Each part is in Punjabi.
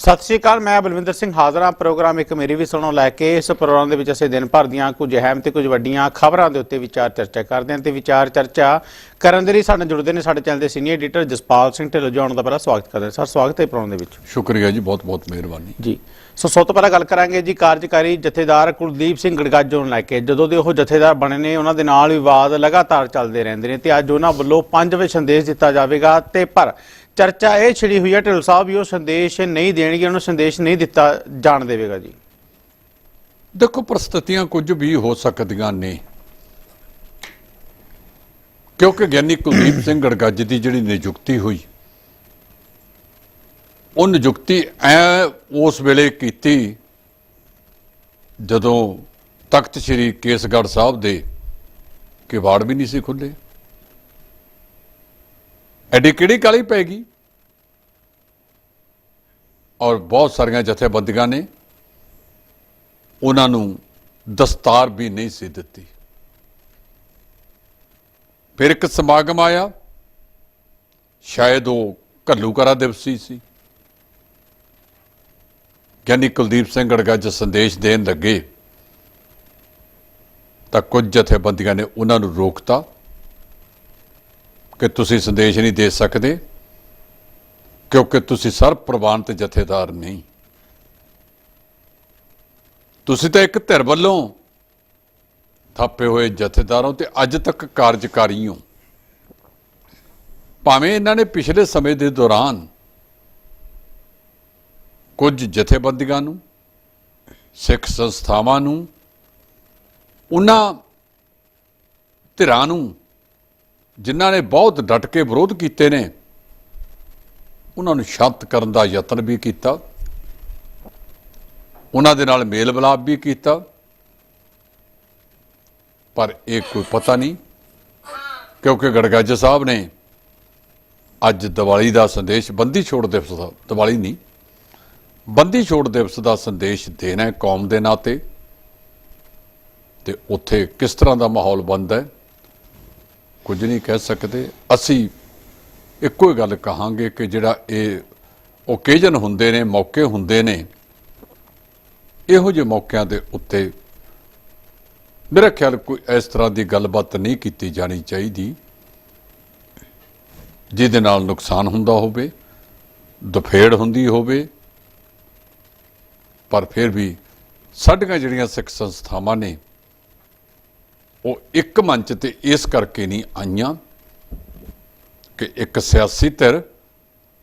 ਸਤਿ ਸ਼੍ਰੀ ਅਕਾਲ ਮੈਂ ਬਲਵਿੰਦਰ ਸਿੰਘ ਹਾਜ਼ਰ ਹਾਂ। ਪ੍ਰੋਗਰਾਮ ਇੱਕ ਮੇਰੀ ਵੀ ਸੁਣੋ ਲੈ ਕੇ ਇਸ ਪ੍ਰੋਗਰਾਮ ਦੇ ਵਿੱਚ ਅਸੀਂ ਦਿਨ ਭਰ ਦੀਆਂ ਕੁਝ ਅਹਿਮ ਤੇ ਕੁਝ ਵੱਡੀਆਂ ਖਬਰਾਂ ਦੇ ਉੱਤੇ ਵਿਚਾਰ ਚਰਚਾ ਕਰਦੇ ਹਾਂ ਤੇ ਵਿਚਾਰ ਚਰਚਾ ਕਰਨ ਦੇ ਲਈ ਸਾਡੇ ਜੁੜਦੇ ਨੇ ਸਾਡੇ ਚੈਨਲ ਦੇ ਸੀਨੀਅਰ ਐਡੀਟਰ ਜਸਪਾਲ ਸਿੰਘ ਢਿੱਲੋਂ ਜੀ। ਆਉਣ ਦਾ ਬੜਾ ਸਵਾਗਤ ਕਰਦੇ ਹਾਂ। ਸਰ ਸਵਾਗਤ ਹੈ ਪ੍ਰੋਗਰਾਮ ਦੇ ਵਿੱਚ। ਸ਼ੁਕਰੀਆ ਜੀ ਬਹੁਤ ਬਹੁਤ ਮਿਹਰਬਾਨੀ। ਜੀ। ਸੋ ਸਭ ਤੋਂ ਪਹਿਲਾਂ ਗੱਲ ਕਰਾਂਗੇ ਜੀ ਕਾਰਜਕਾਰੀ ਜਥੇਦਾਰ ਕੁਲਦੀਪ ਸਿੰਘ ਗੜਗਾਜੋ ਨੂੰ ਲੈ ਕੇ। ਜਦੋਂ ਦੇ ਉਹ ਜਥੇਦਾਰ ਬਣੇ ਨੇ ਉਹਨਾਂ ਦੇ ਨਾਲ ਵਿਵਾਦ ਲਗਾਤਾਰ ਚੱਲਦੇ ਰਹਿੰਦੇ ਨੇ ਤੇ ਅੱਜ ਉਹਨਾਂ ਵੱਲੋਂ ਪੰਜਵੇਂ ਸੰਦੇਸ਼ ਦਿੱਤਾ ਜਾਵੇਗਾ ਤੇ ਪਰ ਚਰਚਾ ਇਹ ਛਿੜੀ ਹੋਈ ਹੈ, ਢਿੱਲੋਂ ਸਾਹਿਬ, ਵੀ ਉਹ ਸੰਦੇਸ਼ ਨਹੀਂ ਦੇਣਗੇ, ਉਹਨੂੰ ਸੰਦੇਸ਼ ਨਹੀਂ ਦਿੱਤਾ ਜਾਣ ਦੇਵੇਗਾ ਜੀ। ਦੇਖੋ, ਪ੍ਰਸਥਿਤੀਆਂ ਕੁਝ ਵੀ ਹੋ ਸਕਦੀਆਂ ਨੇ। ਕਿਉਂਕਿ ਗਿਆਨੀ ਕੁਲਦੀਪ ਸਿੰਘ ਗੜਗੱਜ ਦੀ ਜਿਹੜੀ ਨਿਯੁਕਤੀ ਹੋਈ, ਉਹ ਨਿਯੁਕਤੀ ਐ ਉਸ ਵੇਲੇ ਕੀਤੀ ਜਦੋਂ ਤਖਤ ਸ੍ਰੀ ਕੇਸਗੜ੍ਹ ਸਾਹਿਬ ਦੇ ਕਿਵਾੜ ਵੀ ਨਹੀਂ ਸੀ ਖੁੱਲੇ ਐਡੀ ਕਿਹੜੀ ਕਾਲੀ ਪੈ ਗਈ? ਔਰ ਬਹੁਤ ਸਾਰੀਆਂ ਜਥੇਬੰਦੀਆਂ ਨੇ ਉਹਨਾਂ ਨੂੰ ਦਸਤਾਰ ਵੀ ਨਹੀਂ ਸੀ ਦਿੱਤੀ। ਫਿਰ ਇੱਕ ਸਮਾਗਮ ਆਇਆ। ਸ਼ਾਇਦ ਉਹ ਘੱਲੂਕਰਾ ਦਿਵਸੀ ਸੀ। ਗਿਆਨੀ ਕੁਲਦੀਪ ਸਿੰਘ ਗੜਗਾ ਗੜਗੱਜ ਸੰਦੇਸ਼ ਦੇਣ ਲੱਗੇ, ਤਾਂ ਕੁਝ ਜਥੇਬੰਦੀਆਂ ਨੇ ਉਹਨਾਂ ਨੂੰ ਰੋਕਤਾ ਕਿ ਤੁਸੀਂ ਸੰਦੇਸ਼ ਨਹੀਂ ਦੇ ਸਕਦੇ। ਕਿਉਂਕਿ ਤੁਸੀਂ ਸਰਬ ਪ੍ਰਵਾਨ ਤੇ ਜਥੇਦਾਰ ਨਹੀਂ। ਤੁਸੀਂ ਤਾਂ ਇੱਕ ਧਿਰ ਵੱਲੋਂ ਥਾਪੇ ਹੋਏ ਜਥੇਦਾਰੋਂ ਤੇ ਅੱਜ ਤੱਕ ਕਾਰਜਕਾਰੀ ਹੋ। ਭਾਵੇਂ ਇਹਨਾਂ ਨੇ ਪਿਛਲੇ ਸਮੇਂ ਦੇ ਦੌਰਾਨ ਕੁਝ ਜਥੇਬੰਦੀਆਂ ਨੂੰ, ਸਿੱਖ ਸੰਸਥਾਵਾਂ ਨੂੰ, ਉਹਨਾਂ ਧਿਰਾਂ ਨੂੰ, ਜਿਨ੍ਹਾਂ ਨੇ ਬਹੁਤ ਡਟ ਕੇ ਵਿਰੋਧ ਕੀਤੇ ਨੇ ਉਹਨਾਂ ਨੂੰ ਸ਼ਾਂਤ ਕਰਨ ਦਾ ਯਤਨ ਵੀ ਕੀਤਾ। ਉਹਨਾਂ ਦੇ ਨਾਲ ਮੇਲ ਮਿਲਾਪ ਵੀ ਕੀਤਾ। ਪਰ ਇਹ ਕੋਈ ਪਤਾ ਨਹੀਂ, ਕਿਉਂਕਿ ਗੜਗੱਜ ਸਾਹਿਬ ਨੇ ਅੱਜ ਦੀਵਾਲੀ ਦਾ ਸੰਦੇਸ਼ ਬੰਦੀ ਛੋੜ ਦਿਵਸ ਦਾ, ਦੀਵਾਲੀ ਨਹੀਂ, ਬੰਦੀ ਛੋੜ ਦਿਵਸ ਦਾ ਸੰਦੇਸ਼ ਦੇਣਾ ਹੈ ਕੌਮ ਦੇ ਨਾਤੇ। ਤੇ ਉੱਥੇ ਕਿਸ ਤਰ੍ਹਾਂ ਦਾ ਮਾਹੌਲ ਬਣਦਾ ਹੈ, ਕੁਝ ਨਹੀਂ ਕਹਿ ਸਕਦੇ। ਅਸੀਂ ਇੱਕੋ ਹੀ ਗੱਲ ਕਹਾਂਗੇ ਕਿ ਜਿਹੜਾ ਇਹ ਓਕੇਜਨ ਹੁੰਦੇ ਨੇ, ਮੌਕੇ ਹੁੰਦੇ ਨੇ, ਇਹੋ ਜਿਹੇ ਮੌਕਿਆਂ ਦੇ ਉੱਤੇ ਮੇਰਾ ਖਿਆਲ ਕੋਈ ਇਸ ਤਰ੍ਹਾਂ ਦੀ ਗੱਲਬਾਤ ਨਹੀਂ ਕੀਤੀ ਜਾਣੀ ਚਾਹੀਦੀ, ਜਿਹਦੇ ਨਾਲ ਨੁਕਸਾਨ ਹੁੰਦਾ ਹੋਵੇ, ਦੁਫੇੜ ਹੁੰਦੀ ਹੋਵੇ, ਪਰ ਫਿਰ ਵੀ ਸਾਡੀਆਂ ਜਿਹੜੀਆਂ ਸਿੱਖ ਸੰਸਥਾਵਾਂ ਨੇ, ਉਹ ਇੱਕ ਮੰਚ ਤੇ ਇਸ ਕਰਕੇ ਨਹੀਂ ਆਈਆਂ। ਕਿ ਇੱਕ ਸਿਆਸੀ ਧਿਰ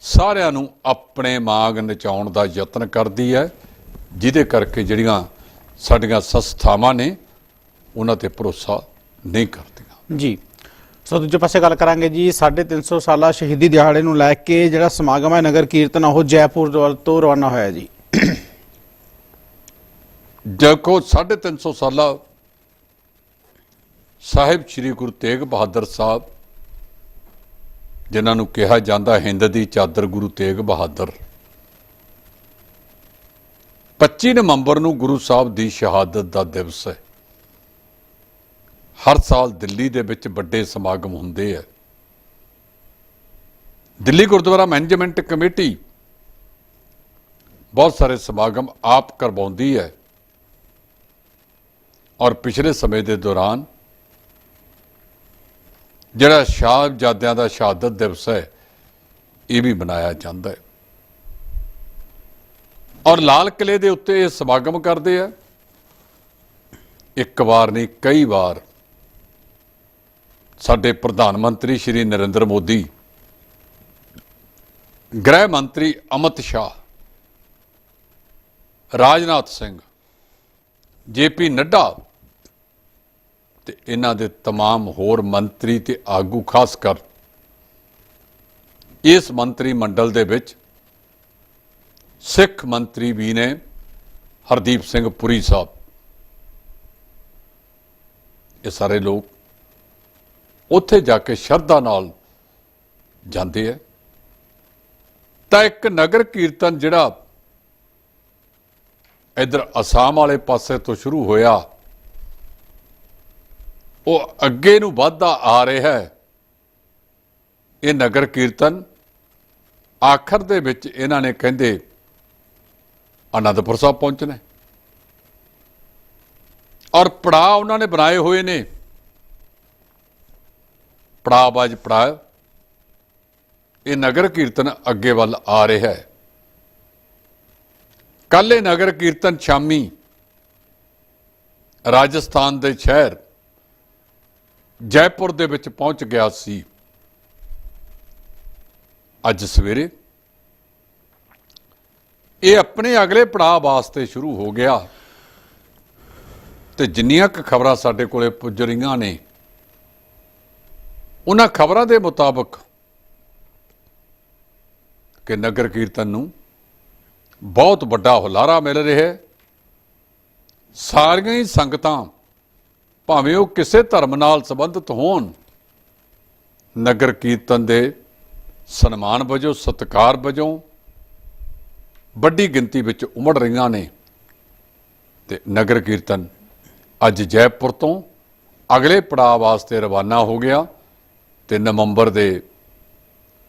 ਸਾਰਿਆਂ ਨੂੰ ਆਪਣੇ ਮਾਗ ਨਚਾਉਣ ਦਾ ਯਤਨ ਕਰਦੀ ਹੈ ਜਿਹਦੇ ਕਰਕੇ ਜਿਹੜੀਆਂ ਸਾਡੀਆਂ ਸੰਸਥਾਵਾਂ ਨੇ ਉਹਨਾਂ ਤੇ ਭਰੋਸਾ ਨਹੀਂ ਕਰਦੀਆਂ। ਜੀ। ਸੋ ਦੂਜੇ ਪਾਸੇ ਗੱਲ ਕਰਾਂਗੇ ਜੀ 350 ਸਾਲਾ ਸ਼ਹੀਦੀ ਦਿਹਾੜੇ ਨੂੰ ਲੈ ਕੇ ਜਿਹੜਾ ਸਮਾਗਮ ਹੈ ਨਗਰ ਕੀਰਤਨ ਉਹ ਜੈਪੁਰ ਤੋਂ ਰਵਾਨਾ ਹੋਇਆ ਜੀ। ਦੇਖੋ 350 ਸਾਲਾ ਸਾਹਿਬ ਸ੍ਰੀ ਗੁਰੂ ਤੇਗ ਬਹਾਦਰ ਸਾਹਿਬ ਜਿਨ੍ਹਾਂ ਨੂੰ ਕਿਹਾ ਜਾਂਦਾ ਹਿੰਦ ਦੀ ਚਾਦਰ ਗੁਰੂ ਤੇਗ ਬਹਾਦਰ। 25 ਨਵੰਬਰ ਨੂੰ ਗੁਰੂ ਸਾਹਿਬ ਦੀ ਸ਼ਹਾਦਤ ਦਾ ਦਿਵਸ ਹੈ। ਹਰ ਸਾਲ ਦਿੱਲੀ ਦੇ ਵਿੱਚ ਵੱਡੇ ਸਮਾਗਮ ਹੁੰਦੇ ਆ। ਦਿੱਲੀ ਗੁਰਦੁਆਰਾ ਮੈਨੇਜਮੈਂਟ ਕਮੇਟੀ ਬਹੁਤ ਸਾਰੇ ਸਮਾਗਮ ਆਪ ਕਰਵਾਉਂਦੀ ਹੈ। ਔਰ ਪਿਛਲੇ ਸਮੇਂ ਦੇ ਦੌਰਾਨ ਜਿਹੜਾ ਸ਼ਾਹਜਾਦਿਆਂ ਦਾ ਸ਼ਹਾਦਤ ਦਿਵਸ ਹੈ, ਇਹ ਵੀ ਮਨਾਇਆ ਜਾਂਦਾ ਹੈ। ਔਰ ਲਾਲ ਕਿਲੇ ਦੇ ਉੱਤੇ ਇਹ ਸਮਾਗਮ ਕਰਦੇ ਆ। ਇੱਕ ਵਾਰ ਨਹੀਂ, ਕਈ ਵਾਰ ਸਾਡੇ ਪ੍ਰਧਾਨ ਮੰਤਰੀ ਸ਼੍ਰੀ ਨਰਿੰਦਰ ਮੋਦੀ, ਗ੍ਰਹਿ ਮੰਤਰੀ ਅਮਿਤ ਸ਼ਾਹ, ਰਾਜਨਾਥ ਸਿੰਘ, ਜੇਪੀ ਨੱਡਾ ਤੇ ਇਹਨਾਂ ਦੇ तमाम ਹੋਰ ਮੰਤਰੀ ਤੇ ਆਗੂ ਖਾਸ ਕਰ ਇਸ ਮੰਤਰੀ ਮੰਡਲ ਦੇ ਵਿੱਚ ਸਿੱਖ ਮੰਤਰੀ ਵੀ ਨੇ ਹਰਦੀਪ ਸਿੰਘ ਪੁਰੀ ਸਾਹਿਬ ਇਹ ਸਾਰੇ ਲੋਕ ਉੱਥੇ ਜਾ ਕੇ ਸ਼ਰਧਾ ਨਾਲ ਜਾਂਦੇ ਆ ਤਾਂ ਇੱਕ ਨਗਰ ਕੀਰਤਨ ਜਿਹੜਾ ਇਧਰ ਅਸਾਮ ਵਾਲੇ ਪਾਸੇ ਤੋਂ ਸ਼ੁਰੂ ਹੋਇਆ ਉਹ ਅੱਗੇ ਨੂੰ ਵੱਧਦਾ ਆ ਰਿਹਾ ਹੈ। ਇਹ ਨਗਰ ਕੀਰਤਨ ਆਖਰ ਦੇ ਵਿੱਚ ਇਹਨਾਂ ਨੇ ਕਹਿੰਦੇ ਅਨੰਦਪੁਰ ਸਾਹਿਬ ਪਹੁੰਚਣਾ ਔਰ ਪੜਾਅ ਉਹਨਾਂ ਨੇ ਬਣਾਏ ਹੋਏ ਨੇ। ਪੜਾਅ ਬਾਜ ਪੜਾਅ। ਇਹ ਨਗਰ ਕੀਰਤਨ ਅੱਗੇ ਵੱਲ ਆ ਰਿਹਾ ਹੈ। ਕੱਲ੍ਹ ਇਹ ਨਗਰ ਕੀਰਤਨ ਸ਼ਾਮੀ ਰਾਜਸਥਾਨ ਦੇ ਸ਼ਹਿਰ ਜੈਪੁਰ ਦੇ ਵਿੱਚ ਪਹੁੰਚ ਗਿਆ ਸੀ ਅੱਜ ਸਵੇਰੇ। ਇਹ ਆਪਣੇ ਅਗਲੇ ਪੜਾਅ ਵਾਸਤੇ ਸ਼ੁਰੂ ਹੋ ਗਿਆ। ਤੇ ਜਿੰਨੀਆਂ ਕੁ ਖਬਰਾਂ ਸਾਡੇ ਕੋਲੇ ਪੁੱਜ ਰਹੀਆਂ ਨੇ, ਉਹਨਾਂ ਖਬਰਾਂ ਦੇ ਮੁਤਾਬਕ ਕਿ ਨਗਰ ਕੀਰਤਨ ਨੂੰ ਬਹੁਤ ਵੱਡਾ ਹੁਲਾਰਾ ਮਿਲ ਰਿਹਾ ਹੈ। ਸਾਰੀਆਂ ਹੀ ਸੰਗਤਾਂ ਭਾਵੇਂ ਉਹ ਕਿਸੇ ਧਰਮ ਨਾਲ ਸੰਬੰਧਿਤ ਹੋਣ, ਨਗਰ ਕੀਰਤਨ ਦੇ ਸਨਮਾਨ ਵਜੋਂ, ਸਤਿਕਾਰ ਵਜੋਂ, ਵੱਡੀ ਗਿਣਤੀ ਵਿੱਚ ਉਮੜ ਰਹੀਆਂ ਨੇ ਤੇ ਨਗਰ ਕੀਰਤਨ ਅੱਜ ਜੈਪੁਰ ਤੋਂ ਅਗਲੇ ਪੜਾਅ ਵਾਸਤੇ ਰਵਾਨਾ ਹੋ ਗਿਆ ਤੇ ਨਵੰਬਰ ਦੇ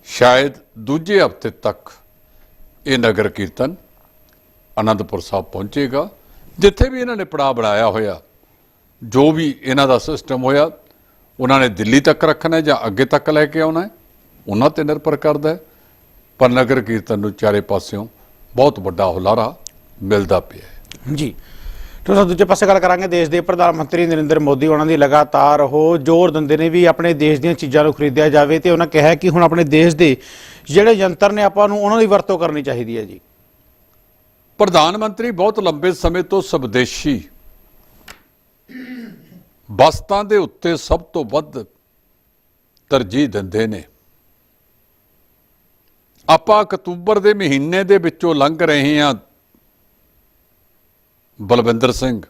ਸ਼ਾਇਦ ਦੂਜੇ ਹਫ਼ਤੇ ਤੱਕ ਇਹ ਨਗਰ ਕੀਰਤਨ ਅਨੰਦਪੁਰ ਸਾਹਿਬ ਪਹੁੰਚੇਗਾ, ਜਿੱਥੇ ਵੀ ਇਹਨਾਂ ਨੇ ਪੜਾਅ ਬਣਾਇਆ ਹੋਇਆ। ਜੋ ਵੀ ਇਹਨਾਂ ਦਾ ਸਿਸਟਮ ਹੋਇਆ ਉਹਨਾਂ ਨੇ ਦਿੱਲੀ ਤੱਕ ਰੱਖਣਾ ਜਾਂ ਅੱਗੇ ਤੱਕ ਲੈ ਕੇ ਆਉਣਾ ਹੈ? ਉਹਨਾਂ ਤੇ ਨਿਰਭਰ ਕਰਦਾ ਹੈ। ਪਰ ਨਗਰ ਕੀਰਤਨ ਨੂੰ ਚਾਰੇ ਪਾਸਿਓਂ ਬਹੁਤ ਵੱਡਾ ਹੁਲਾਰਾ ਮਿਲਦਾ ਪਿਆ ਹੈ। ਜੀ। ਤੋਂ ਦੂਜੇ ਪਾਸੇ ਗੱਲ ਕਰਾਂਗੇ ਦੇਸ਼ ਦੇ ਪ੍ਰਧਾਨ ਮੰਤਰੀ ਨਰਿੰਦਰ ਮੋਦੀ ਉਹਨਾਂ ਦੀ ਲਗਾਤਾਰ ਉਹ ਜ਼ੋਰ ਦਿੰਦੇ ਨੇ ਵੀ ਆਪਣੇ ਦੇਸ਼ ਦੀਆਂ ਚੀਜ਼ਾਂ ਨੂੰ ਖਰੀਦਿਆ ਜਾਵੇ ਤੇ ਉਹਨਾਂ ਕਿਹਾ ਕਿ ਹੁਣ ਆਪਣੇ ਦੇਸ਼ ਦੇ ਜਿਹੜੇ ਯੰਤਰ ਨੇ ਆਪਾਂ ਨੂੰ ਉਹਨਾਂ ਦੀ ਵਰਤੋਂ ਕਰਨੀ ਚਾਹੀਦੀ ਹੈ ਜੀ। ਪ੍ਰਧਾਨ ਮੰਤਰੀ ਬਹੁਤ ਲੰਬੇ ਸਮੇਂ ਤੋਂ ਸਵਦੇਸ਼ੀ ਵਸਤਾਂ ਦੇ ਉੱਤੇ ਸਭ ਤੋਂ ਵੱਧ ਤਰਜੀਹ ਦਿੰਦੇ ਨੇ। ਆਪਾਂ ਅਕਤੂਬਰ ਦੇ ਮਹੀਨੇ ਦੇ ਵਿੱਚੋਂ ਲੰਘ ਰਹੇ ਹਾਂ, ਬਲਵਿੰਦਰ ਸਿੰਘ।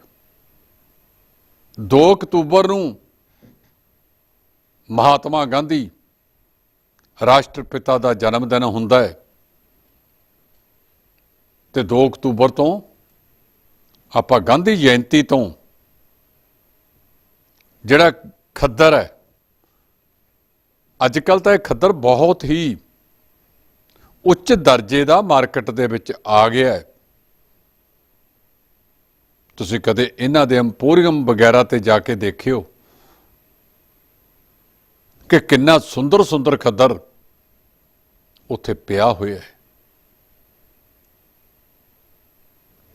2 ਅਕਤੂਬਰ ਨੂੰ ਮਹਾਤਮਾ ਗਾਂਧੀ ਰਾਸ਼ਟਰਪਿਤਾ ਦਾ ਜਨਮ ਦਿਨ ਹੁੰਦਾ ਹੈ ਤੇ 2 ਅਕਤੂਬਰ ਤੋਂ ਆਪਾਂ ਗਾਂਧੀ ਜਯੰਤੀ ਤੋਂ ਜਿਹੜਾ ਖੱਦਰ ਹੈ ਅੱਜ ਕੱਲ ਤਾਂ ਇਹ ਖੱਦਰ ਬਹੁਤ ਹੀ ਉੱਚ ਦਰਜੇ ਦਾ ਮਾਰਕੀਟ ਦੇ ਵਿੱਚ ਆ ਗਿਆ ਹੈ। ਤੁਸੀਂ ਕਦੇ ਇਹਨਾਂ ਦੇ ਐਮਪੋਰੀਅਮ ਵਗੈਰਾ ਤੇ ਜਾ ਕੇ ਦੇਖਿਓ ਕਿ ਕਿੰਨਾ ਸੁੰਦਰ ਸੁੰਦਰ ਖੱਦਰ ਉੱਥੇ ਪਿਆ ਹੋਇਆ ਹੈ।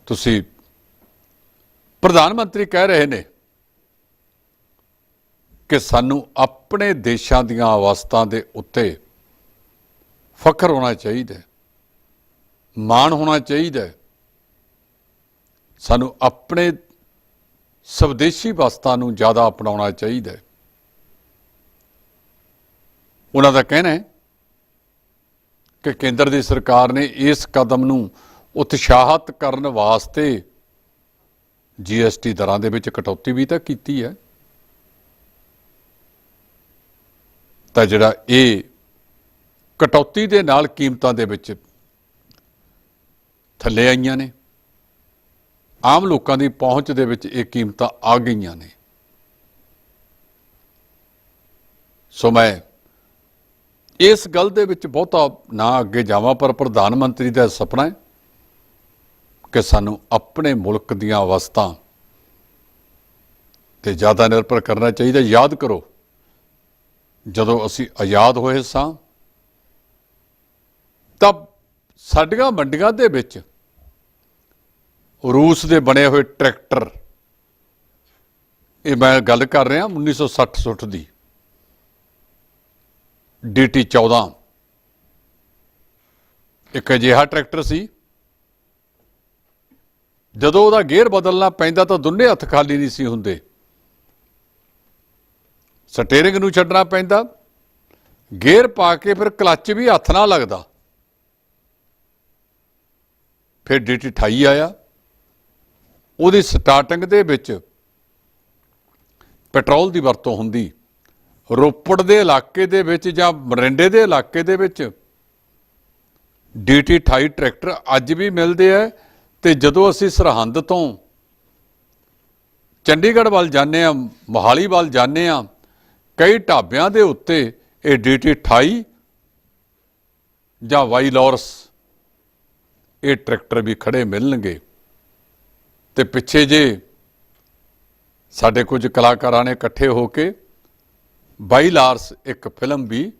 ਤੁਸੀਂ ਪ੍ਰਧਾਨ ਮੰਤਰੀ ਕਹਿ ਰਹੇ ਨੇ ਕਿ ਸਾਨੂੰ ਆਪਣੇ ਦੇਸ਼ਾਂ ਦੀਆਂ ਅਵਸਥਾ ਦੇ ਉੱਤੇ ਫਖਰ ਹੋਣਾ ਚਾਹੀਦਾ ਮਾਣ ਹੋਣਾ ਚਾਹੀਦਾ ਸਾਨੂੰ ਆਪਣੇ ਸਵਦੇਸ਼ੀ ਵਸਤਾਂ ਨੂੰ ਜ਼ਿਆਦਾ ਅਪਣਾਉਣਾ ਚਾਹੀਦਾ ਉਹਨਾਂ ਦਾ ਕਹਿਣਾ ਹੈ ਕਿ ਕੇਂਦਰ ਦੀ ਸਰਕਾਰ ਨੇ ਇਸ ਕਦਮ ਨੂੰ ਉਤਸ਼ਾਹਤ ਕਰਨ ਵਾਸਤੇ ਜੀਐਸਟੀ ਦਰਾਂ ਦੇ ਵਿੱਚ ਕਟੌਤੀ ਵੀ ਤਾਂ ਕੀਤੀ ਹੈ। ਤਾਂ ਜਿਹੜਾ ਇਹ ਕਟੌਤੀ ਦੇ ਨਾਲ ਕੀਮਤਾਂ ਦੇ ਵਿੱਚ ਥੱਲੇ ਆਈਆਂ ਨੇ। ਆਮ ਲੋਕਾਂ ਦੀ ਪਹੁੰਚ ਦੇ ਵਿੱਚ ਇਹ ਕੀਮਤਾਂ ਆ ਗਈਆਂ ਨੇ। ਸੋ ਮੈਂ ਇਸ ਗੱਲ ਦੇ ਵਿੱਚ ਬਹੁਤਾ ਨਾ ਅੱਗੇ ਜਾਵਾਂ, ਪਰ ਪ੍ਰਧਾਨ ਮੰਤਰੀ ਦਾ ਸੁਪਨਾ ਹੈ ਕਿ ਸਾਨੂੰ ਆਪਣੇ ਮੁਲਕ ਦੀਆਂ ਅਵਸਥਾ ਤੇ ਜ਼ਿਆਦਾ ਨਿਰਭਰ ਕਰਨਾ ਚਾਹੀਦਾ। ਯਾਦ ਕਰੋ ਜਦੋਂ ਅਸੀਂ ਆਜ਼ਾਦ ਹੋਏ ਸਾਂ, ਤਾਂ ਸਾਡੀਆਂ ਮੰਡੀਆਂ ਦੇ ਵਿੱਚ ਰੂਸ ਦੇ ਬਣੇ ਹੋਏ ਟਰੈਕਟਰ, ਇਹ ਮੈਂ ਗੱਲ ਕਰ ਰਿਹਾ 1960-60 ਦੀ ਡੀਟੀ 14 ਇੱਕ ਅਜਿਹਾ ਟਰੈਕਟਰ ਸੀ। ਜਦੋਂ ਉਹਦਾ ਗੇਅਰ ਬਦਲਣਾ ਪੈਂਦਾ ਤਾਂ ਦੁੰਨੇ ਹੱਥ ਖਾਲੀ ਨਹੀਂ ਸੀ ਹੁੰਦੇ। ਸਟੇਰਿੰਗ ਨੂੰ ਛੱਡਣਾ ਪੈਂਦਾ, ਗੇਅਰ ਪਾ ਕੇ ਫਿਰ ਕਲੱਚ ਵੀ ਹੱਥ ਨਾਲ ਲੱਗਦਾ। ਫਿਰ ਡੀਟੀ 28 ਆਇਆ। ਉਹਦੀ ਸਟਾਰਟਿੰਗ ਦੇ ਵਿੱਚ ਪੈਟਰੋਲ ਦੀ ਵਰਤੋਂ ਹੁੰਦੀ। ਰੋਪੜ ਦੇ ਇਲਾਕੇ ਦੇ ਵਿੱਚ ਜਾਂ ਮਰਿੰਡੇ ਦੇ ਇਲਾਕੇ ਦੇ ਵਿੱਚ ਡੀਟੀ 28 ਟਰੈਕਟਰ ਅੱਜ ਵੀ ਮਿਲਦੇ ਆ ਤੇ ਜਦੋਂ ਅਸੀਂ ਸਰਹੰਦ ਤੋਂ ਚੰਡੀਗੜ੍ਹ ਵੱਲ ਜਾਂਦੇ ਆ, ਮੋਹਾਲੀ ਵੱਲ ਜਾਂਦੇ ਆ ਕਈ ਢਾਬਿਆਂ ਦੇ ਉੱਤੇ ਇਹ ਡੀਟੀ 28 ਜਾਂ ਵਾਈ ਲੋਰਸ ਇਹ ਟਰੈਕਟਰ ਵੀ ਖੜੇ ਮਿਲਣਗੇ। ਤੇ ਪਿੱਛੇ ਜੇ ਸਾਡੇ ਕੁਝ ਕਲਾਕਾਰਾਂ ਨੇ ਇਕੱਠੇ ਹੋ ਕੇ ਬਾਈ ਲਾਰਸ ਇੱਕ ਫਿਲਮ ਵੀ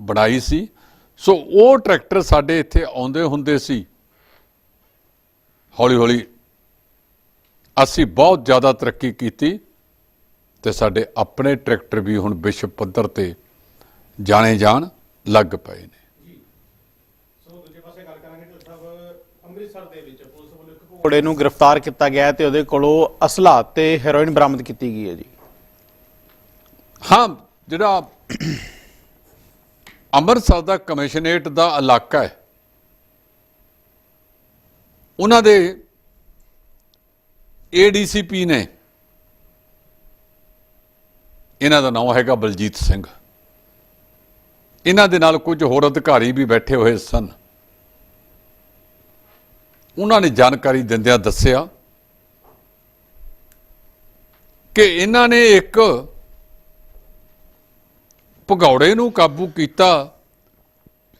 ਬਣਾਈ ਸੀ। ਸੋ ਉਹ ਟਰੈਕਟਰ ਸਾਡੇ ਇੱਥੇ ਆਉਂਦੇ ਹੁੰਦੇ ਸੀ। ਹੌਲੀ ਹੌਲੀ ਅਸੀਂ ਬਹੁਤ ਜ਼ਿਆਦਾ ਤਰੱਕੀ ਕੀਤੀ। ਤੇ ਸਾਡੇ ਆਪਣੇ ਟਰੈਕਟਰ ਵੀ ਹੁਣ ਵਿਸ਼ਵ ਪੱਧਰ ਤੇ ਜਾਣੇ ਜਾਣ ਲੱਗ ਪਏ ਨੇ। ਸੋ ਦੂਜੇ ਪਾਸੇ ਗੱਲ ਕਰਾਂਗੇ ਢਿੱਲੋਂ ਸਾਹਿਬ ਅੰਮ੍ਰਿਤਸਰ ਦੇ ਵਿੱਚ ਪੁਲਿਸ ਵੱਲੋਂ ਇੱਕ ਘੋੜੇ ਨੂੰ ਗ੍ਰਿਫਤਾਰ ਕੀਤਾ ਗਿਆ ਤੇ ਉਹਦੇ ਕੋਲੋਂ ਅਸਲਾ ਤੇ ਹੈਰੋਇਨ ਬਰਾਮਦ ਕੀਤੀ ਗਈ ਹੈ ਜੀ। ਹਾਂ ਜਿਹੜਾ ਅੰਮ੍ਰਿਤਸਰ ਦਾ ਕਮਿਸ਼ਨਰੇਟ ਦਾ ਇਲਾਕਾ ਹੈ ਉਹਨਾਂ ਦੇ ਏਡੀਸੀਪੀ ਨੇ ਇਹਨਾਂ ਦਾ ਨਾਮ ਹੈਗਾ ਬਲਜੀਤ ਸਿੰਘ। ਇਹਨਾਂ ਦੇ ਨਾਲ ਕੁਝ ਹੋਰ ਅਧਿਕਾਰੀ ਵੀ ਬੈਠੇ ਹੋਏ ਸਨ। ਉਹਨਾਂ ਨੇ ਜਾਣਕਾਰੀ ਦਿੰਦਿਆਂ ਦੱਸਿਆ ਕਿ ਇਹਨਾਂ ਨੇ ਇੱਕ ਭਗੌੜੇ ਨੂੰ ਕਾਬੂ ਕੀਤਾ,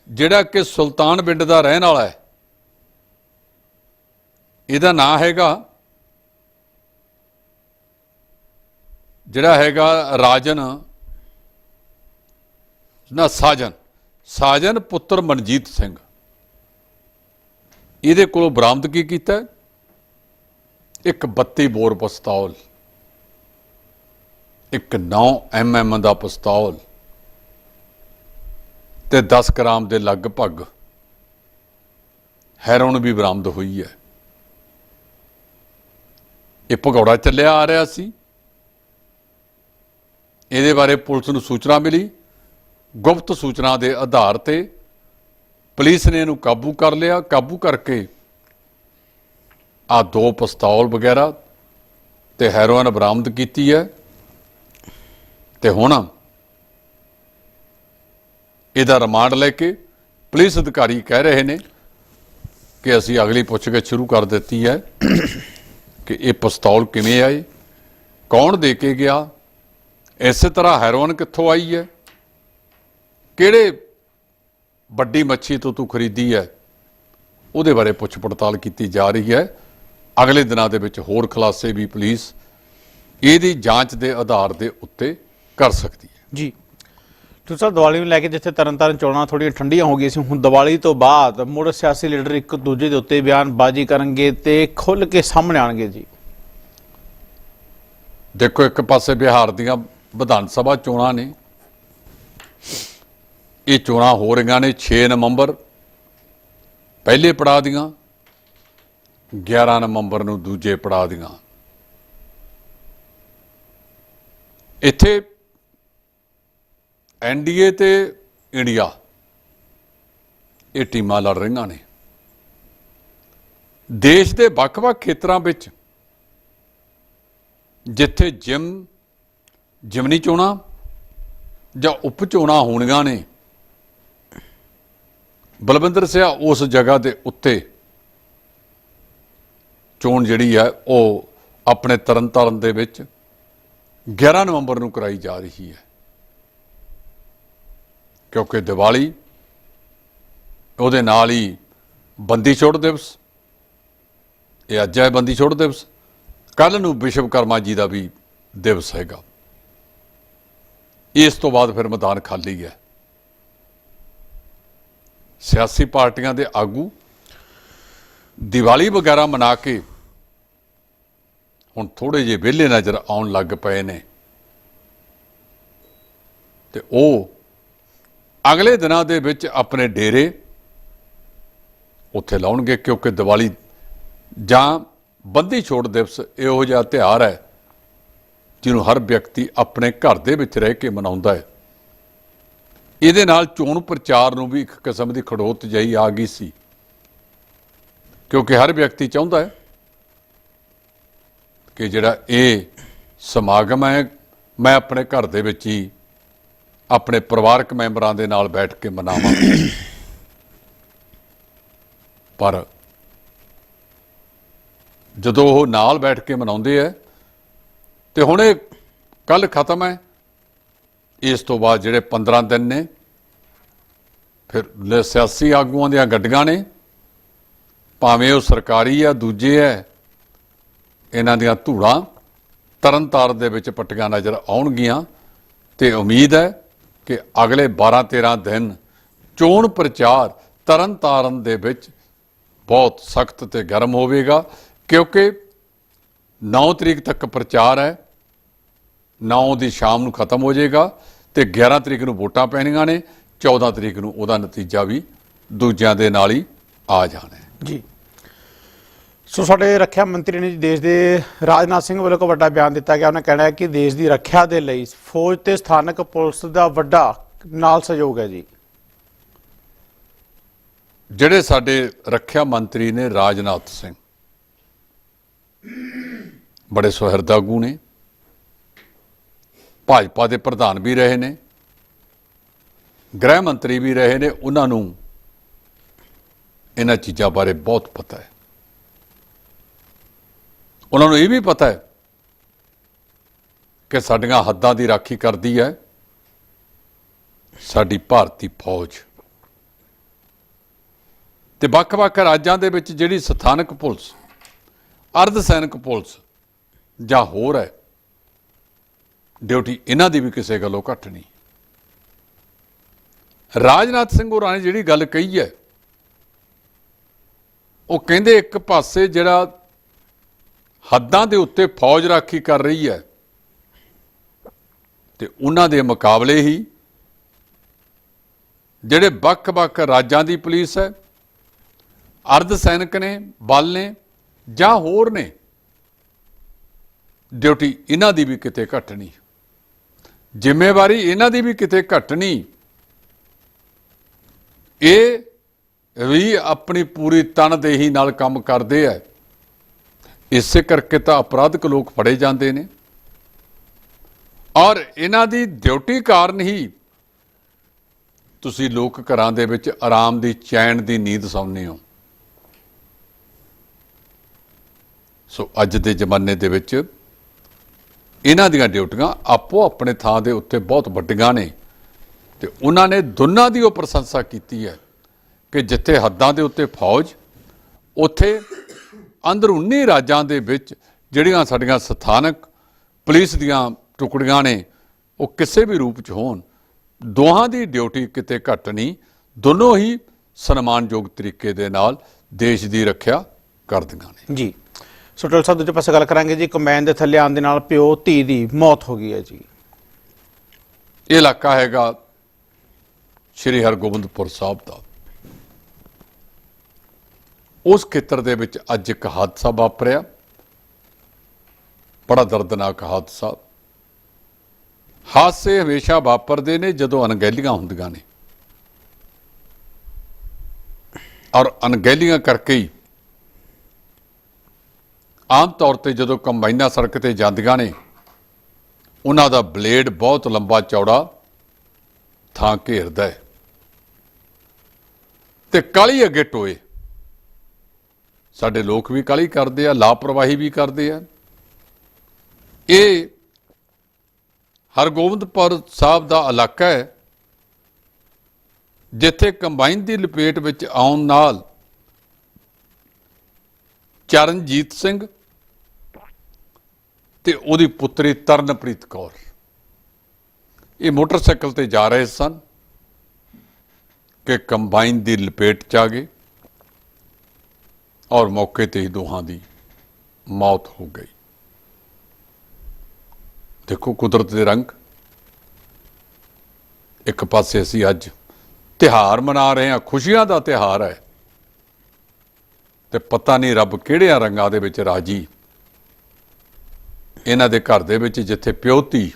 ਜਿਹੜਾ ਕਿ ਸੁਲਤਾਨ ਪਿੰਡ ਦਾ ਰਹਿਣ ਵਾਲਾ ਹੈ। ਇਹਦਾ ਨਾਂ ਹੈਗਾ ਜਿਹੜਾ ਹੈਗਾ ਰਾਜਨ, ਨਾ ਸਾਜਨ ਸਾਜਨ ਪੁੱਤਰ ਮਨਜੀਤ ਸਿੰਘ। ਇਹਦੇ ਕੋਲੋਂ ਬਰਾਮਦ ਕੀ ਕੀਤਾ? ਇੱਕ 32 ਬੋਰ ਪਿਸਤੌਲ, ਇੱਕ 9 ਐਮਐਮ ਦਾ ਪਿਸਤੌਲ ਤੇ 10 ਗ੍ਰਾਮ ਦੇ ਲਗਭਗ ਹੈਰੋਨ ਵੀ ਬਰਾਮਦ ਹੋਈ ਹੈ। ਇਹ ਭਗੌੜਾ ਚੱਲਿਆ ਆ ਰਿਹਾ ਸੀ। ਇਹਦੇ ਬਾਰੇ ਪੁਲਿਸ ਨੂੰ ਸੂਚਨਾ ਮਿਲੀ। ਗੁਪਤ ਸੂਚਨਾ ਦੇ ਆਧਾਰ ਤੇ ਪੁਲਿਸ ਨੇ ਇਹਨੂੰ ਕਾਬੂ ਕਰ ਲਿਆ। ਕਾਬੂ ਕਰਕੇ ਆ ਦੋ ਪਿਸਤੌਲ ਵਗੈਰਾ ਤੇ ਹੈਰੋਇਨ ਬਰਾਮਦ ਕੀਤੀ ਹੈ। ਤੇ ਹੁਣ ਇਹਦਾ ਰਿਮਾਂਡ ਲੈ ਕੇ ਪੁਲਿਸ ਅਧਿਕਾਰੀ ਕਹਿ ਰਹੇ ਨੇ ਕਿ ਅਸੀਂ ਅਗਲੀ ਪੁੱਛਗਿੱਛ ਸ਼ੁਰੂ ਕਰ ਦਿੱਤੀ ਹੈ ਕਿ ਇਹ ਪਿਸਤੌਲ ਕਿਵੇਂ ਆਏ, ਕੌਣ ਦੇ ਕੇ ਗਿਆ ਇਸੇ ਤਰ੍ਹਾਂ ਹੈਰੋਇਨ ਕਿੱਥੋਂ ਆਈ ਹੈ? ਕਿਹੜੇ ਵੱਡੀ ਮੱਛੀ ਤੋਂ ਤੂੰ ਖਰੀਦੀ ਹੈ? ਉਹਦੇ ਬਾਰੇ ਪੁੱਛ ਪੜਤਾਲ ਕੀਤੀ ਜਾ ਰਹੀ ਹੈ। ਅਗਲੇ ਦਿਨਾਂ ਦੇ ਵਿੱਚ ਹੋਰ ਖੁਲਾਸੇ ਵੀ ਪੁਲਿਸ ਇਹਦੀ ਜਾਂਚ ਦੇ ਆਧਾਰ ਦੇ ਉੱਤੇ ਕਰ ਸਕਦੀ ਹੈ। ਜੀ। ਤੁਸੀਂ ਸਾਹਿਬ ਦੀਵਾਲੀ ਨੂੰ ਲੈ ਕੇ ਜਿੱਥੇ ਤਰਨਤਾਰਨ ਚੋਣਾਂ ਥੋੜੀਆਂ ਠੰਡੀਆਂ ਹੋ ਗਈਆਂ ਸੀ ਹੁਣ ਦੀਵਾਲੀ ਤੋਂ ਬਾਅਦ ਮੁੜ ਸਿਆਸੀ ਲੀਡਰ ਇੱਕ ਦੂਜੇ ਦੇ ਉੱਤੇ ਬਿਆਨਬਾਜ਼ੀ ਕਰਨਗੇ ਤੇ ਖੁੱਲ ਕੇ ਸਾਹਮਣੇ ਆਣਗੇ ਜੀ। ਦੇਖੋ ਇੱਕ ਪਾਸੇ ਬਿਹਾਰ ਦੀਆਂ ਵਿਧਾਨ ਸਭਾ ਚੋਣਾਂ ਨੇ। ਇਹ ਚੋਣਾਂ ਹੋ ਰਹੀਆਂ ਨੇ 6 ਨਵੰਬਰ, ਪਹਿਲੇ ਪੜਾਅ ਦੀਆਂ 11 ਨਵੰਬਰ ਨੂੰ ਦੂਜੇ ਪੜਾਅ ਦੀਆਂ। ਇੱਥੇ ਐਨਡੀਏ ਤੇ ਇੰਡੀਆ, ਇਹ ਟੀਮਾਂ ਲੜ ਰਹੀਆਂ ਨੇ। ਦੇਸ਼ ਦੇ ਵੱਖ-ਵੱਖ ਖੇਤਰਾਂ ਵਿੱਚ, ਜਿੱਥੇ ਜਿਮ ਜਿਮਨੀ ਚੋਣਾਂ ਜਾਂ ਉਪ ਚੋਣਾਂ ਹੋਣੀਆਂ ਨੇ। ਬਲਵਿੰਦਰ ਸਿਆ ਉਸ ਜਗ੍ਹਾ ਦੇ ਉੱਤੇ ਚੋਣ ਜਿਹੜੀ ਹੈ, ਉਹ ਆਪਣੇ ਤਰਨਤਾਰਨ ਦੇ ਵਿੱਚ 11 ਨਵੰਬਰ ਨੂੰ ਕਰਾਈ ਜਾ ਰਹੀ ਹੈ। ਕਿਉਂਕਿ ਦੀਵਾਲੀ, ਉਹਦੇ ਨਾਲ ਹੀ ਬੰਦੀ ਛੋੜ ਦਿਵਸ, ਇਹ ਅੱਜ ਹੈ ਬੰਦੀ ਛੋੜ ਦਿਵਸ। ਕੱਲ ਨੂੰ ਵਿਸ਼ਵਕਰਮਾ ਜੀ ਦਾ ਵੀ ਦਿਵਸ ਹੈਗਾ। ਇਸ ਤੋਂ ਬਾਅਦ ਫਿਰ ਮੈਦਾਨ ਖਾਲੀ ਹੈ। ਸਿਆਸੀ ਪਾਰਟੀਆਂ ਦੇ ਆਗੂ ਦੀਵਾਲੀ ਵਗੈਰਾ ਮਨਾ ਕੇ ਹੁਣ ਥੋੜੇ ਜਿਹੇ ਵਿਹਲੇ ਨਜ਼ਰ ਆਉਣ ਲੱਗ ਪਏ ਨੇ। ਤੇ ਉਹ ਅਗਲੇ ਦਿਨਾਂ ਦੇ ਵਿੱਚ ਆਪਣੇ ਡੇਰੇ ਉੱਥੇ ਲਾਉਣਗੇ ਕਿਉਂਕਿ ਦੀਵਾਲੀ ਜਾਂ ਬੰਦੀ ਛੋੜ ਦਿਵਸ ਇਹੋ ਜਿਹਾ ਤਿਉਹਾਰ ਹੈ। ਜਿਹਨੂੰ ਹਰ ਵਿਅਕਤੀ ਆਪਣੇ ਘਰ ਦੇ ਵਿੱਚ ਰਹਿ ਕੇ ਮਨਾਉਂਦਾ ਹੈ। ਇਹਦੇ ਨਾਲ ਚੋਣ ਪ੍ਰਚਾਰ ਨੂੰ ਵੀ ਇੱਕ ਕਿਸਮ ਦੀ ਖੜੋਤ ਜਈ ਆ ਗਈ ਸੀ। ਕਿਉਂਕਿ ਹਰ ਵਿਅਕਤੀ ਚਾਹੁੰਦਾ ਹੈ ਕਿ ਜਿਹੜਾ ਇਹ ਸਮਾਗਮ ਹੈ, ਮੈਂ ਆਪਣੇ ਘਰ ਦੇ ਵਿੱਚ ਹੀ ਆਪਣੇ ਪਰਿਵਾਰਕ ਮੈਂਬਰਾਂ ਦੇ ਨਾਲ ਬੈਠ ਕੇ ਮਨਾਵਾਂ। ਪਰ ਜਦੋਂ ਉਹ ਨਾਲ ਬੈਠ ਕੇ ਮਨਾਉਂਦੇ ਆ ਤੇ ਹੁਣ ਇਹ ਕੱਲ ਖਤਮ ਹੈ। ਇਸ ਤੋਂ ਬਾਅਦ ਜਿਹੜੇ 15 ਦਿਨ ਨੇ, ਫਿਰ ਸਿਆਸੀ ਆਗੂਆਂ ਦੀਆਂ ਗੱਡੀਆਂ ਨੇ। ਭਾਵੇਂ ਉਹ ਸਰਕਾਰੀ ਆ ਦੂਜੇ ਐ ਇਹਨਾਂ ਦੀਆਂ ਧੂੜਾਂ ਤਰਨਤਾਰਨ ਦੇ ਵਿੱਚ ਪੱਟੀਆਂ ਨਜ਼ਰ ਆਉਣਗੀਆਂ ਤੇ ਉਮੀਦ ਹੈ ਕਿ ਅਗਲੇ 12-13 ਦਿਨ ਚੋਣ ਪ੍ਰਚਾਰ ਤਰਨਤਾਰਨ ਦੇ ਵਿੱਚ ਬਹੁਤ ਸਖਤ ਤੇ ਗਰਮ ਹੋਵੇਗਾ, ਕਿਉਂਕਿ 9 ਤਰੀਕ ਤੱਕ ਪ੍ਰਚਾਰ ਹੈ। 9 ਦੀ ਸ਼ਾਮ ਨੂੰ ਖਤਮ ਹੋ ਜਾਏਗਾ ਤੇ 11 ਤਰੀਕ ਨੂੰ ਵੋਟਾਂ ਪੈਣੀਆਂ ਨੇ 14 ਤਰੀਕ ਨੂੰ ਉਹਦਾ ਨਤੀਜਾ ਵੀ ਦੂਜਿਆਂ ਦੇ ਨਾਲ ਹੀ ਆ ਜਾਣਾ ਜੀ। ਸੋ ਸਾਡੇ ਰੱਖਿਆ ਮੰਤਰੀ ਨੇ ਜੀ ਦੇਸ਼ ਦੇ ਰਾਜਨਾਥ ਸਿੰਘ ਵੱਲੋਂ ਇੱਕ ਵੱਡਾ ਬਿਆਨ ਦਿੱਤਾ ਗਿਆ। ਉਹਨਾਂ ਕਹਿਣਾ ਹੈ ਕਿ ਦੇਸ਼ ਦੀ ਰੱਖਿਆ ਦੇ ਲਈ ਫੌਜ ਤੇ ਸਥਾਨਕ ਪੁਲਿਸ ਦਾ ਵੱਡਾ ਨਾਲ ਸਹਿਯੋਗ ਹੈ ਜੀ। ਜਿਹੜੇ ਸਾਡੇ ਰੱਖਿਆ ਮੰਤਰੀ ਨੇ ਰਾਜਨਾਥ ਸਿੰਘ ਬੜੇ ਸੁਹਿਰਦਾਗੂ ਨੇ। ਭਾਜਪਾ ਦੇ ਪ੍ਰਧਾਨ ਵੀ ਰਹੇ ਨੇ, ਗ੍ਰਹਿ ਮੰਤਰੀ ਵੀ ਰਹੇ ਨੇ, ਉਹਨਾਂ ਨੂੰ ਇਹਨਾਂ ਚੀਜ਼ਾਂ ਬਾਰੇ ਬਹੁਤ ਪਤਾ ਹੈ। ਉਹਨਾਂ ਨੂੰ ਇਹ ਵੀ ਪਤਾ ਹੈ ਕਿ ਸਾਡੀਆਂ ਹੱਦਾਂ ਦੀ ਰਾਖੀ ਕਰਦੀ ਹੈ ਸਾਡੀ ਭਾਰਤੀ ਫੌਜ। ਤੇ ਵੱਖ-ਵੱਖ ਰਾਜਾਂ ਦੇ ਵਿੱਚ ਜਿਹੜੀ ਸਥਾਨਕ ਪੁਲਿਸ ਅਰਧ ਸੈਨਿਕ ਪੁਲਿਸ ਜਾਂ ਹੋਰ ਹੈ ਡਿਊਟੀ ਇਹਨਾਂ ਦੀ ਵੀ ਕਿਸੇ ਗੱਲੋਂ ਘੱਟ ਨਹੀਂ। ਰਾਜਨਾਥ ਸਿੰਘ ਹੋਰਾਂ ਨੇ ਜਿਹੜੀ ਗੱਲ ਕਹੀ ਹੈ, ਉਹ ਕਹਿੰਦੇ ਇੱਕ ਪਾਸੇ ਜਿਹੜਾ ਹੱਦਾਂ ਦੇ ਉੱਤੇ ਫੌਜ ਰਾਖੀ ਕਰ ਰਹੀ ਹੈ, ਤੇ ਉਹਨਾਂ ਦੇ ਮੁਕਾਬਲੇ ਹੀ ਜਿਹੜੇ ਵੱਖ-ਵੱਖ ਰਾਜਾਂ ਦੀ ਪੁਲਿਸ ਹੈ, ਅਰਧ ਸੈਨਿਕ ਨੇ, ਬਲ ਨੇ ਜਾਂ ਹੋਰ ਨੇ, ਡਿਊਟੀ ਇਹਨਾਂ ਦੀ ਵੀ ਕਿਤੇ ਘੱਟ ਨਹੀਂ। ਜ਼ਿੰਮੇਵਾਰੀ ਇਹਨਾਂ ਦੀ ਵੀ ਕਿਤੇ ਘੱਟ ਨਹੀਂ। ਇਹ ਵੀ ਆਪਣੀ ਪੂਰੀ ਤਨਦੇਹੀ ਨਾਲ ਕੰਮ ਕਰਦੇ ਆ। ਇਸੇ ਕਰਕੇ ਤਾਂ ਅਪਰਾਧਿਕ ਲੋਕ ਫੜੇ ਜਾਂਦੇ ਨੇ। ਔਰ ਇਹਨਾਂ ਦੀ ਡਿਊਟੀ ਕਾਰਨ ਹੀ ਤੁਸੀਂ ਲੋਕ ਘਰਾਂ ਦੇ ਵਿੱਚ ਆਰਾਮ ਦੀ, ਚੈਨ ਦੀ ਨੀਂਦ ਸੌਂਦੇ ਹੋ। ਸੋ ਅੱਜ ਦੇ ਜ਼ਮਾਨੇ ਦੇ ਵਿੱਚ ਇਹਨਾਂ ਦੀਆਂ ਡਿਊਟੀਆਂ ਆਪੋ ਆਪਣੇ ਥਾਂ ਦੇ ਉੱਤੇ ਬਹੁਤ ਵੱਡੀਆਂ ਨੇ ਤੇ ਉਹਨਾਂ ਨੇ ਦੋਨਾਂ ਦੀ ਉਹ ਪ੍ਰਸ਼ੰਸਾ ਕੀਤੀ ਹੈ ਕਿ ਜਿੱਥੇ ਹੱਦਾਂ ਦੇ ਉੱਤੇ ਫੌਜ, ਉੱਥੇ ਅੰਦਰੂਨੀ ਰਾਜਾਂ ਦੇ ਵਿੱਚ ਜਿਹੜੀਆਂ ਸਾਡੀਆਂ ਸਥਾਨਕ ਪੁਲਿਸ ਦੀਆਂ ਟੁਕੜੀਆਂ ਨੇ, ਉਹ ਕਿਸੇ ਵੀ ਰੂਪ 'ਚ ਹੋਣ, ਦੋਹਾਂ ਦੀ ਡਿਊਟੀ ਕਿਤੇ ਘੱਟ ਨਹੀਂ, ਦੋਨੋਂ ਹੀ ਸਨਮਾਨਯੋਗ ਤਰੀਕੇ ਦੇ ਨਾਲ ਦੇਸ਼ ਦੀ ਰੱਖਿਆ ਕਰਦੀਆਂ ਨੇ। ਜੀ। ਸੋ ਸਾਹਿਬ, ਦੂਜੇ ਪਾਸੇ ਗੱਲ ਕਰਾਂਗੇ ਜੀ ਕਮੈਨ ਦੇ ਥੱਲੇ ਆਉਣ ਦੇ ਨਾਲ ਪਿਓ, ਧੀ ਦੀ ਮੌਤ ਹੋ ਗਈ ਹੈ ਜੀ। ਇਹ ਇਲਾਕਾ ਹੈਗਾ ਸ਼੍ਰੀ ਹਰਗੋਬਿੰਦਪੁਰ ਸਾਹਿਬ ਦਾ। ਉਸ ਖੇਤਰ ਦੇ ਵਿੱਚ ਅੱਜ ਇੱਕ ਹਾਦਸਾ ਵਾਪਰਿਆ। ਬੜਾ ਦਰਦਨਾਕ ਹਾਦਸਾ। ਹਾਦਸੇ ਹਮੇਸ਼ਾ ਵਾਪਰਦੇ ਨੇ ਜਦੋਂ ਅਣਗਹਿਲੀਆਂ ਹੁੰਦੀਆਂ ਨੇ। ਔਰ ਅਣਗਹਿਲੀਆਂ ਕਰਕੇ ਹੀ ਆਮ ਤੌਰ ਤੇ ਜਦੋਂ ਕੰਬਾਈਨਾਂ ਸੜਕ ਤੇ ਜਾਂਦੀਆਂ ਨੇ, ਉਹਨਾਂ ਦਾ ਬਲੇਡ ਬਹੁਤ ਲੰਬਾ ਚੌੜਾ ਥਾਂ ਘੇਰਦਾ ਹੈ ਤੇ ਕਾਲੀ ਅੱਗੇ ਟੋਏ। ਸਾਡੇ ਲੋਕ ਵੀ ਕਾਲੀ ਕਰਦੇ ਆ, ਲਾਪਰਵਾਹੀ ਵੀ ਕਰਦੇ ਆ। ਇਹ ਹਰਗੋਬਿੰਦਪੁਰ ਸਾਹਿਬ ਦਾ ਇਲਾਕਾ ਹੈ, ਜਿੱਥੇ ਕੰਬਾਈਨ ਦੀ ਲਪੇਟ ਵਿੱਚ ਆਉਣ ਨਾਲ ਚਰਨਜੀਤ ਸਿੰਘ ਤੇ ਉਹਦੀ ਪੁੱਤਰੀ ਤਰਨਪ੍ਰੀਤ ਕੌਰ। ਇਹ ਮੋਟਰਸਾਈਕਲ ਤੇ ਜਾ ਰਹੇ ਸਨ ਕਿ ਕੰਬਾਈਨ ਦੀ ਲਪੇਟ ਚ ਆ ਗਏ ਔਰ ਮੌਕੇ ਤੇ ਹੀ ਦੋਹਾਂ ਦੀ ਮੌਤ ਹੋ ਗਈ। ਦੇਖੋ ਕੁਦਰਤ ਦੇ ਰੰਗ। ਇੱਕ ਪਾਸੇ ਅਸੀਂ ਅੱਜ ਤਿਹਾਰ ਮਨਾ ਰਹੇ ਹਾਂ, ਖੁਸ਼ੀਆਂ ਦਾ ਤਿਹਾਰ ਹੈ ਤੇ ਪਤਾ ਨਹੀਂ ਰੱਬ ਕਿਹੜਿਆਂ ਰੰਗਾਂ ਦੇ ਵਿੱਚ ਰਾਜੀ ਇਹਨਾਂ ਦੇ ਘਰ ਦੇ ਵਿੱਚ ਜਿੱਥੇ ਪਿਓਤੀ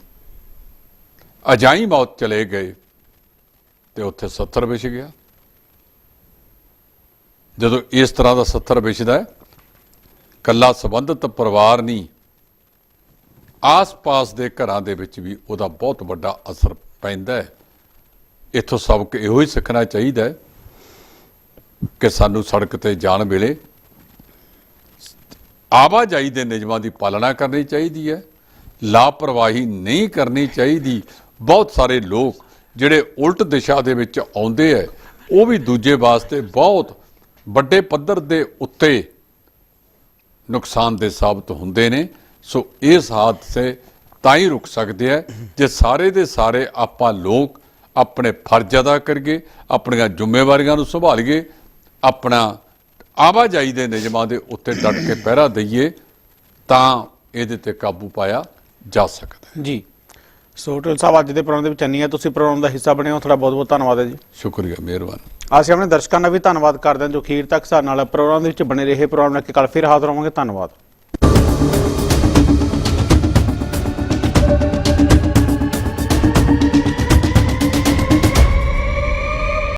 ਅਜਾਈ ਮੌਤ ਚਲੇ ਗਏ ਤੇ ਉੱਥੇ 70 ਵਿਛ ਗਿਆ। ਜਦੋਂ ਇਸ ਤਰ੍ਹਾਂ ਦਾ 70 ਵਿਛਦਾ ਹੈ, ਕੱਲਾ ਸੰਬੰਧਿਤ ਪਰਿਵਾਰ ਨਹੀਂ, ਆਸ-ਪਾਸ ਦੇ ਘਰਾਂ ਦੇ ਵਿੱਚ ਵੀ ਉਹਦਾ ਬਹੁਤ ਵੱਡਾ ਅਸਰ ਪੈਂਦਾ ਹੈ। ਇਥੋਂ ਸਬਕ ਇਹੋ ਹੀ ਸਿੱਖਣਾ ਚਾਹੀਦਾ ਹੈ ਕਿ ਸਾਨੂੰ ਸੜਕ ਤੇ ਜਾਣ ਵੇਲੇ ਆਵਾਜਾਈ ਦੇ ਨਿਯਮਾਂ ਦੀ ਪਾਲਣਾ ਕਰਨੀ ਚਾਹੀਦੀ ਹੈ, ਲਾਪਰਵਾਹੀ ਨਹੀਂ ਕਰਨੀ ਚਾਹੀਦੀ। ਬਹੁਤ ਸਾਰੇ ਲੋਕ ਜਿਹੜੇ ਉਲਟ ਦਿਸ਼ਾ ਦੇ ਵਿੱਚ ਆਉਂਦੇ ਐ, ਉਹ ਵੀ ਦੂਜੇ ਵਾਸਤੇ ਬਹੁਤ ਵੱਡੇ ਪੱਧਰ ਦੇ ਉੱਤੇ ਨੁਕਸਾਨਦੇਹ ਸਾਬਤ ਹੁੰਦੇ ਨੇ। ਸੋ ਇਸ ਹਾਦਸੇ ਤਾਂ ਹੀ ਰੁਕ ਸਕਦੇ ਆ ਜੇ ਸਾਰੇ ਦੇ ਸਾਰੇ ਆਪਾਂ ਲੋਕ ਆਪਣੇ ਫਰਜ਼ ਅਦਾ ਕਰੀਏ, ਆਪਣੀਆਂ ਜ਼ਿੰਮੇਵਾਰੀਆਂ ਨੂੰ ਸੰਭਾਲੀਏ, ਆਪਣਾ ਆਵਾਜਾਈ ਦੇ ਨਿਯਮਾਂ ਦੇ ਉੱਤੇ ਡਟ ਕੇ ਪਹਿਰਾ ਦਈਏ ਤਾਂ ਇਹਦੇ ਤੇ ਕਾਬੂ ਪਾਇਆ ਜਾ ਸਕਦਾ ਹੈ। ਜੀ। ਸੋ ਢਿੱਲ ਸਾਹਿਬ ਅੱਜ ਦੇ ਪ੍ਰੋਗਰਾਮ ਦੇ ਵਿੱਚ ਹੈ ਤੁਸੀਂ ਪ੍ਰੋਗਰਾਮ ਦਾ ਹਿੱਸਾ ਬਣੇ ਹੋ ਤੁਹਾਡਾ ਬਹੁਤ ਬਹੁਤ ਧੰਨਵਾਦ ਹੈ ਜੀ। ਸ਼ੁਕਰੀਆ ਮਿਹਰਬਾਨੀ। ਅਸੀਂ ਆਪਣੇ ਦਰਸ਼ਕਾਂ ਦਾ ਵੀ ਧੰਨਵਾਦ ਕਰਦੇ ਹਾਂ ਜੋ ਅਖੀਰ ਤੱਕ ਸਾਡੇ ਨਾਲ ਪ੍ਰੋਗਰਾਮ ਦੇ ਵਿੱਚ ਬਣੇ ਰਹੇ। ਪ੍ਰੋਗਰਾਮ ਨਾਲ ਕੱਲ ਫਿਰ ਹਾਜ਼ਰ ਹੋਵਾਂਗੇ। ਧੰਨਵਾਦ।